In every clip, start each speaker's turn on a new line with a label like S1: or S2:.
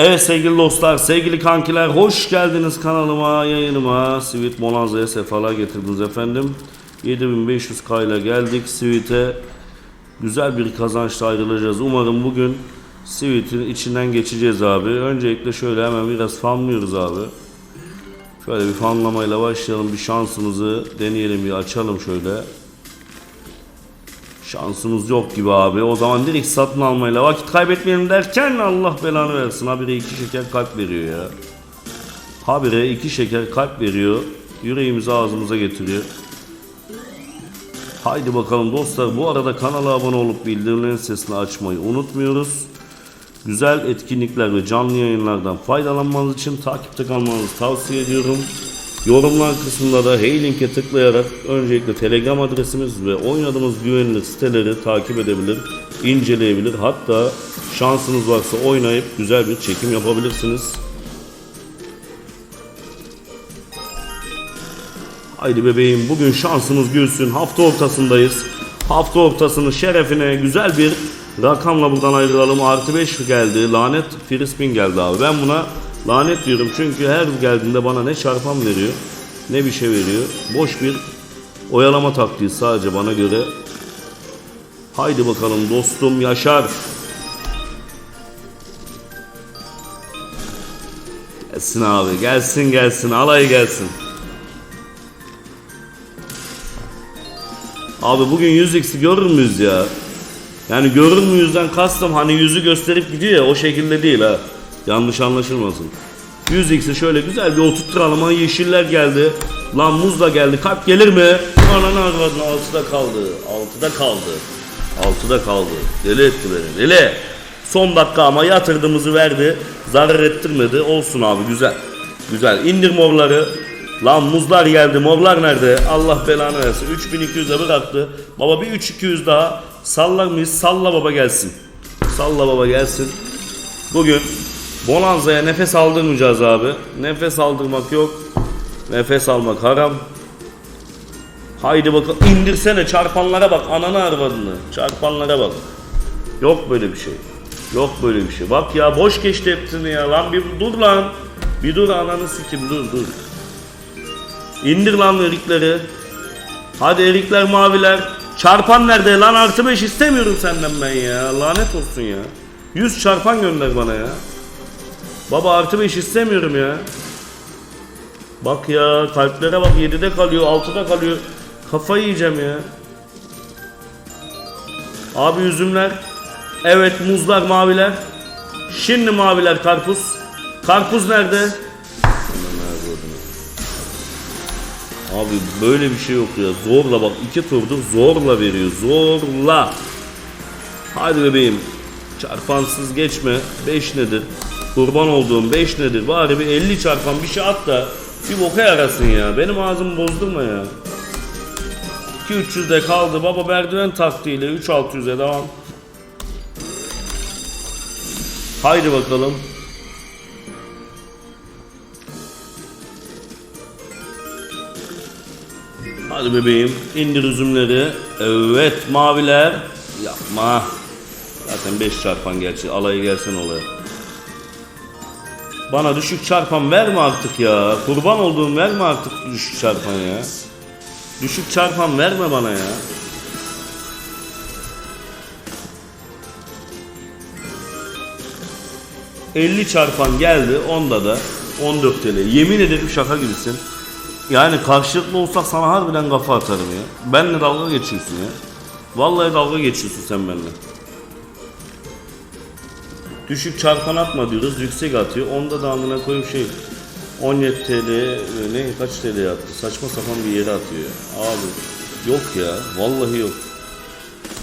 S1: Evet sevgili dostlar, sevgili kankiler hoş geldiniz kanalıma, yayınıma. Sweet Bonanza'ya sefalar getirdiniz efendim. 7500K ile geldik Sweet'e. Güzel bir kazançla ayrılacağız. Umarım bugün Sweet'in içinden geçeceğiz abi. Öncelikle şöyle hemen biraz fanlıyoruz abi. Şöyle bir fanlamayla başlayalım. Bir şansımızı deneyelim, bir açalım şöyle. Şansımız yok gibi abi. O zaman direkt satın almayla vakit kaybetmeyelim derken Allah belanı versin. Habire iki şeker kalp veriyor ya. Habire iki şeker kalp veriyor. Yüreğimizi ağzımıza getiriyor. Haydi bakalım dostlar. Bu arada kanala abone olup bildirimlerin sesini açmayı unutmuyoruz. Güzel etkinlikler ve canlı yayınlardan faydalanmanız için takipte kalmanızı tavsiye ediyorum. Yorumlar kısmında da Hey linke tıklayarak öncelikle Telegram adresimiz ve oynadığımız güvenilir siteleri takip edebilir, inceleyebilir. Hatta şansınız varsa oynayıp güzel bir çekim yapabilirsiniz. Haydi bebeğim bugün şansımız gülsün. Hafta ortasındayız. Hafta ortasının şerefine güzel bir rakamla buradan ayrılalım. Artı 5 geldi. Lanet Frispin geldi abi. Ben buna lanet diyorum çünkü her geldiğinde bana ne çarpan veriyor ne bir şey veriyor. Boş bir oyalama taktiği sadece bana göre. Haydi bakalım dostum Yaşar. Gelsin abi gelsin gelsin alay gelsin. Abi bugün 100x'i görür müyüz ya? Yani görür müyüzden kastım hani yüzü gösterip gidiyor ya o şekilde değil ha. Yanlış anlaşılmasın. 100x'i şöyle güzel bir oturtturalım. Ha yeşiller geldi. Lan muz da geldi. Kalp gelir mi? Ananı avradını altıda kaldı. Altıda kaldı. Altıda kaldı. Deli etti beni. Deli. Son dakika ama yatırdığımızı verdi. Zarar ettirmedi. Olsun abi güzel. Güzel. İndir morları. Lan muzlar geldi. Morlar nerede? Allah belanı versin. 3200'e bıraktı. Baba bir 3200 daha. Sallar mıyız? Salla baba gelsin. Salla baba gelsin. Bugün Bonanza'ya nefes aldırmayacağız abi. Nefes aldırmak yok. Nefes almak haram. Haydi bakalım indirsene çarpanlara bak ananı arvadını. Çarpanlara bak. Yok böyle bir şey. Yok böyle bir şey. Bak ya boş geçti hepsini ya lan bir dur lan. Bir dur ananı sikim dur dur. İndir lan erikleri. Hadi erikler maviler. Çarpan nerede lan artı 5 istemiyorum senden ben ya. Lanet olsun ya. 100 çarpan gönder bana ya. Baba artı 5 istemiyorum ya. Bak ya kalplere bak 7'de kalıyor 6'da kalıyor. Kafayı yiyeceğim ya. Abi üzümler. Evet muzlar maviler. Şimdi maviler karpuz. Karpuz nerede? Abi böyle bir şey yok ya. Zorla bak iki turdur zorla veriyor. Zorla. Hadi bebeğim. Çarpansız geçme. 5 nedir? Kurban olduğum 5 nedir? Bari bir 50 çarpan bir şey at da bir boka yarasın ya. Benim ağzımı bozdurma ya. 2-300'de kaldı. Baba merdiven taktiğiyle 3-600'e devam. Haydi bakalım. Hadi bebeğim indir üzümleri. Evet maviler. Yapma. Zaten 5 çarpan gerçi. Alayı gelsen olaya. Bana düşük çarpan verme artık ya. Kurban olduğum verme artık düşük çarpan ya. Düşük çarpan verme bana ya. ...50 çarpan geldi... ...onda da... ...14 TL... ...yemin ederim şaka gibisin... Yani karşılıklı olsak sana harbiden kafa atarım ya. Benle dalga geçiyorsun ya. Vallahi dalga geçiyorsun sen benimle. Düşük çarpan atma diyoruz. Yüksek atıyor. Onda da amına koyup şey 17 TL ne kaç TL attı? Saçma sapan bir yere atıyor. Abi yok ya. Vallahi yok.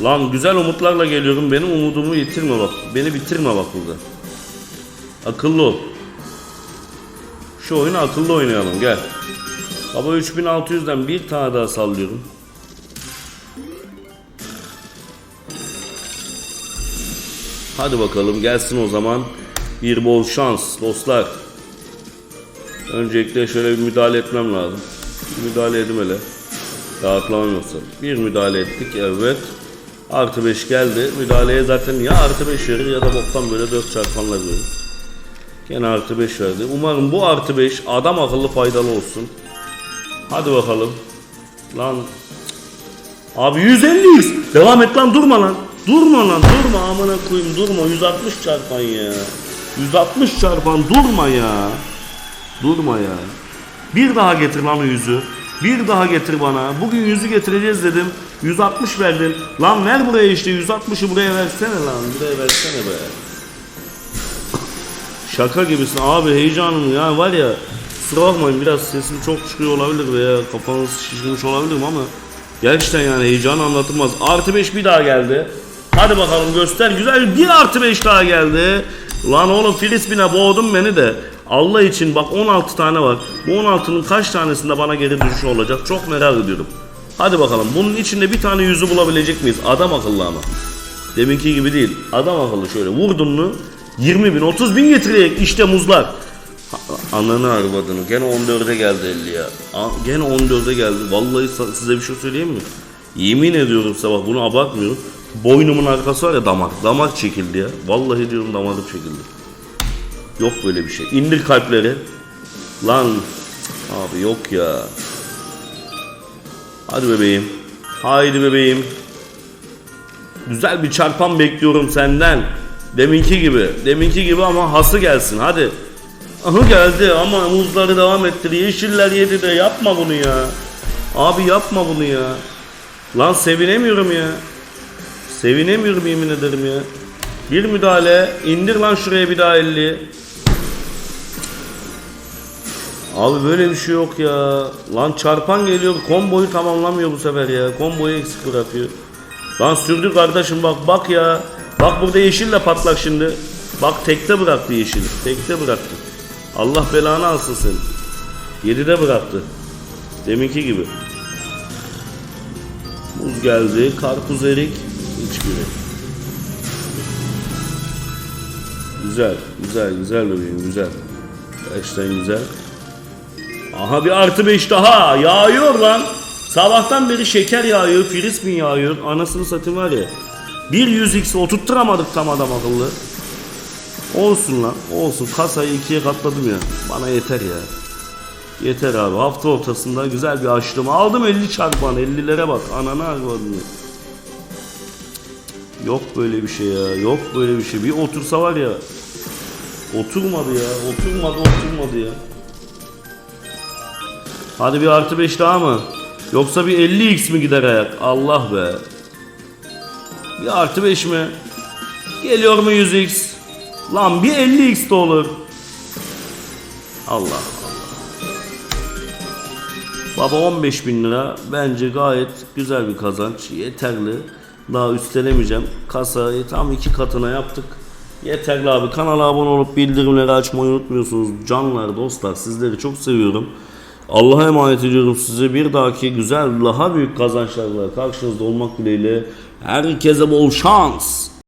S1: Lan güzel umutlarla geliyorum. Benim umudumu yitirme bak. Beni bitirme bak burada. Akıllı ol. Şu oyunu akıllı oynayalım gel. Baba 3600'den bir tane daha sallıyorum. Hadi bakalım gelsin o zaman. Bir bol şans dostlar. Öncelikle şöyle bir müdahale etmem lazım. Müdahale edim hele. Rahatlamam yoksa. Bir müdahale ettik evet. Artı 5 geldi. Müdahaleye zaten ya artı 5 verir ya da boktan böyle 4 çarpanlar verir. Gene artı 5 verdi. Umarım bu artı 5 adam akıllı faydalı olsun. Hadi bakalım. Lan. Abi 150 Devam et lan durma lan. Durma lan durma amına koyayım durma 160 çarpan ya. 160 çarpan durma ya. Durma ya. Bir daha getir lan o yüzü. Bir daha getir bana. Bugün yüzü getireceğiz dedim. 160 verdin. Lan ver buraya işte 160'ı buraya versene lan. Buraya versene be. Şaka gibisin abi heyecanım ya var ya kusura bakmayın biraz sesim çok çıkıyor olabilir veya kafanız şişmiş olabilirim ama gerçekten yani heyecan anlatılmaz. Artı 5 bir daha geldi. Hadi bakalım göster güzel bir artı 5 daha geldi. Lan oğlum Filistin'e boğdun beni de. Allah için bak 16 tane var. Bu 16'nın kaç tanesinde bana geri dönüşü olacak çok merak ediyorum. Hadi bakalım bunun içinde bir tane yüzü bulabilecek miyiz? Adam akıllı ama. Deminki gibi değil. Adam akıllı şöyle vurdun mu 20 bin 30 bin getirecek işte muzlar. Ananı arvadını gene 14'e geldi 50 ya. Gene 14'e geldi. Vallahi size bir şey söyleyeyim mi? Yemin ediyorum sabah bunu abartmıyorum. Boynumun arkası var ya damar. Damar çekildi ya. Vallahi diyorum damarım çekildi. Yok böyle bir şey. İndir kalpleri. Lan abi yok ya. Hadi bebeğim. Haydi bebeğim. Güzel bir çarpan bekliyorum senden. Deminki gibi. Deminki gibi ama hası gelsin. Hadi. Aha geldi ama muzları devam ettir. Yeşiller yedi de yapma bunu ya. Abi yapma bunu ya. Lan sevinemiyorum ya. Sevinemiyorum yemin ederim ya. Bir müdahale. indir lan şuraya bir daha 50. Abi böyle bir şey yok ya. Lan çarpan geliyor. Komboyu tamamlamıyor bu sefer ya. Komboyu eksik bırakıyor. Lan sürdü kardeşim bak bak ya. Bak burada yeşil de patlak şimdi. Bak tekte bıraktı yeşil. Tekte bıraktı. Allah belanı alsın seni. 7'de bıraktı. Deminki gibi. Muz geldi. Karpuz erik. Hiçbiri. Güzel. Güzel. Güzel bebeğim. Güzel. Gerçekten güzel. Aha bir artı 5 daha. Yağıyor lan. Sabahtan beri şeker yağıyor. Frisbee yağıyor. Anasını satayım var ya. Bir 100x oturtturamadık tam adam akıllı. Olsun lan. Olsun. Kasayı ikiye katladım ya. Bana yeter ya. Yeter abi. Hafta ortasında güzel bir açtım. Aldım 50 çarpan. 50'lere bak. Ananı arvadını. Yok böyle bir şey ya. Yok böyle bir şey. Bir otursa var ya. Oturmadı ya. Oturmadı oturmadı ya. Hadi bir artı 5 daha mı? Yoksa bir 50x mi gider ayak? Allah be. Bir artı 5 mi? Geliyor mu 100x? Lan bir 50x de olur. Allah Allah. Baba 15 bin lira bence gayet güzel bir kazanç. Yeterli. Daha üstlenemeyeceğim. Kasayı tam iki katına yaptık. Yeterli abi. Kanala abone olup bildirimleri açmayı unutmuyorsunuz. Canlar, dostlar sizleri çok seviyorum. Allah'a emanet ediyorum sizi. Bir dahaki güzel, daha büyük kazançlarla karşınızda olmak dileğiyle. Herkese bol şans.